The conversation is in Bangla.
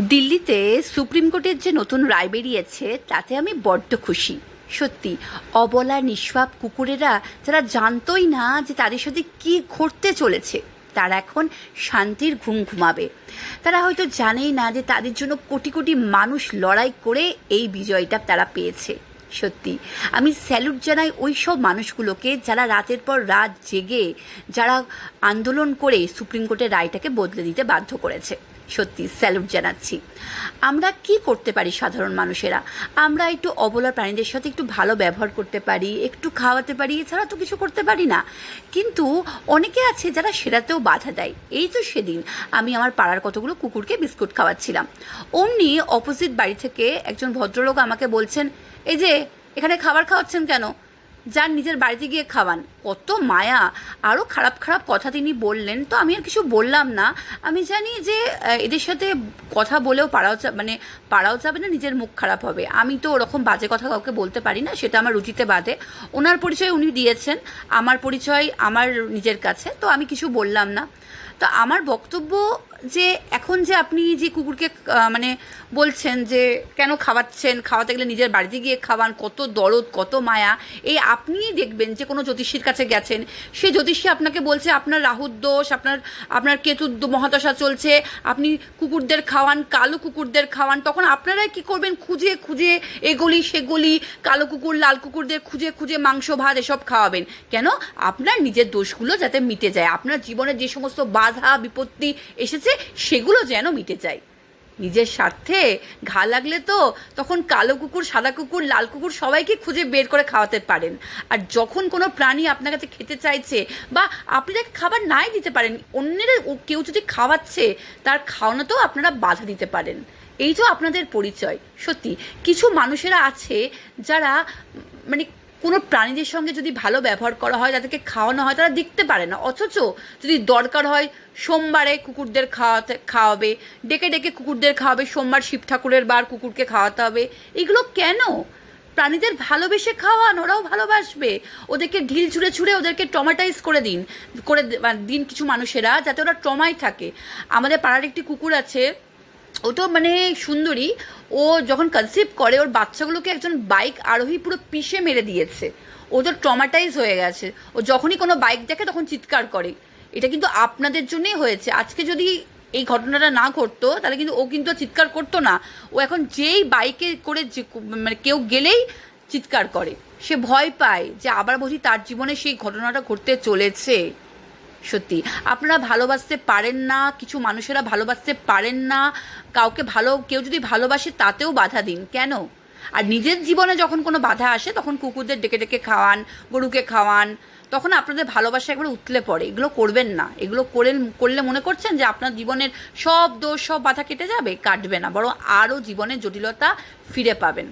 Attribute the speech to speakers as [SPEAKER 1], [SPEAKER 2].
[SPEAKER 1] দিল্লিতে সুপ্রিম কোর্টের যে নতুন রায় বেরিয়েছে, তাতে আমি বড্ড খুশি। সত্যি, অবলা, নিষ্পাপ কুকুরেরা যারা জানতোই না যে তাদের সাথে কী ঘটতে চলেছে। তারা এখন শান্তির ঘুম ঘুমাবে। তারা হয়তো জানেই না যে তাদের জন্য কোটি কোটি মানুষ লড়াই করে এই বিজয়টা তারা পেয়েছে। সত্যি, আমি স্যালুট জানাই ওই সব মানুষগুলোকে যারা রাতের পর রাত জেগে, যারা আন্দোলন করে সুপ্রিম কোর্টের রায়টাকে বদলে দিতে বাধ্য করেছে। সত্যি স্যালুট জানাচ্ছি। আমরা কি করতে পারি সাধারণ মানুষেরা? আমরা একটু অবলা প্রাণীদের সাথে একটু ভালো ব্যবহার করতে পারি, একটু খাওয়াতে পারি, এছাড়া তো কিছু করতে পারি না। কিন্তু অনেকে আছে যারা সেটাতেও বাধা দেয়। এই তো সেদিন আমি আমার পাড়ার কতগুলো কুকুরকে বিস্কুট খাওয়াচ্ছিলাম। অমনি অপোজিট বাড়ি থেকে একজন ভদ্রলোক আমাকে বলছেন, এই যে, এখানে খাবার খাওয়াচ্ছেন কেন? যার নিজের বাড়িতে গিয়ে খাওয়ান। কত মায়া। আরও খারাপ খারাপ কথা তিনি বললেন। তো আমি আর কিছু বললাম না। আমি জানি যে এদের সাথে কথা বলেও পারাও যা- মানে পারাও যাবে না, নিজের মুখ খারাপ হবে। আমি তো ওরকম বাজে কথা কাউকে বলতে পারি না, সেটা আমার রুচিতে বাদে ওনার পরিচয় উনি দিয়েছেন, আমার পরিচয় আমার নিজের কাছে, তো আমি কিছু বললাম না। তো আমার বক্তব্য যে এখন যে আপনি যে কুকুরকে মানে বলছেন যে কেন খাওয়াচ্ছেন, খাওয়াতে গেলে নিজের বাড়িতে গিয়ে খাওয়ান, কত দরদ, কত মায়া, এই আপনিই দেখবেন যে কোনো জ্যোতিষীর কাছে গেছেন, সে জ্যোতিষী আপনাকে বলছে আপনার রাহুর দোষ, আপনার আপনার কেতুর মহাদশা চলছে, আপনি কুকুরদের খাওয়ান, কালো কুকুরদের খাওয়ান, তখন আপনারা কি করবেন? খুঁজে খুঁজে এগুলি, সেগুলি, কালো কুকুর, লাল কুকুরদের খুঁজে খুঁজে মাংস, ভাত এসব খাওয়াবেন। কেন? আপনার নিজের দোষগুলো যাতে মিটে যায়। আপনার জীবনে যে সমস্ত বাধা, বিপত্তি এসেছে সেগুলো যেন মিটে যায়। নিজের স্বার্থে ঘা লাগলে তো তখন কালো কুকুর, সাদা কুকুর, লাল কুকুর সবাইকে খুঁজে বের করে খাওয়াতে পারেন। আর যখন কোনো প্রাণী আপনার কাছে খেতে চাইছে বা আপনি তাকে খাবার নাই দিতে পারেন, অন্যের কেউ যদি খাওয়াচ্ছে, তার খাওয়ানোতেও আপনারা বাধা দিতে পারেন। এই তো আপনাদের পরিচয়। সত্যি, কিছু মানুষেরা আছে যারা মানে কোনো প্রাণীদের সঙ্গে যদি ভালো ব্যবহার করা হয়, তাদেরকে খাওয়ানো হয়, তারা দেখতে পারে না। অথচ যদি দরকার হয়, সোমবারে কুকুরদের খাওয়াতে, খাওয়াবে, ডেকে ডেকে কুকুরদের খাওয়াবে, সোমবার শিব ঠাকুরের বার কুকুরকে খাওয়াতে হবে। এগুলো কেন? প্রাণীদের ভালোবেসে খাওয়ান, ওরাও ভালোবাসবে। ওদেরকে ঢিল ছুঁড়ে ছুঁড়ে ওদেরকে টমাটাইজ করে দিন, করে মানে দিন কিছু মানুষেরা, যাতে ওরা ট্রমায় থাকে। আমাদের পাড়ার একটি কুকুর আছে ও তো মানে সুন্দরী। ও যখন কনসিভ করে, ওর বাচ্চাগুলোকে একজন বাইক আরোহী পুরো পিষে মেরে দিয়েছে। ও তো ট্রমাটাইজ হয়ে গেছে। ও যখনই কোনো বাইক দেখে তখন চিৎকার করে। এটা কিন্তু আপনাদের জন্যই হয়েছে। আজকে যদি এই ঘটনাটা না ঘটতো, তাহলে কিন্তু ও কিন্তু চিৎকার করতো না। ও এখন যেই বাইকে করে যে মানে কেউ গেলেই চিৎকার করে। সে ভয় পায় যে আবার বুঝি তার জীবনে সেই ঘটনাটা ঘটতে চলেছে। সত্যি। আপনারা ভালোবাসতে পারেন না, কিছু মানুষেরা ভালোবাসতে পারেন না, কাউকে ভালো, কেউ যদি ভালোবাসে তাতেও বাধা দিন। কেন? আর নিজের জীবনে যখন কোনো বাধা আসে, তখন কুকুরদের ডেকে ডেকে খাওয়ান, গরুকে খাওয়ান, তখন আপনাদের ভালোবাসা একবার উতলে পড়ে। এগুলো করবেন না। এগুলো করে, করলে মনে করছেন যে আপনার জীবনের সব দোষ, সব বাধা কেটে যাবে, কাটবে না। বরং আরও জীবনের জটিলতা ফিরে পাবেন।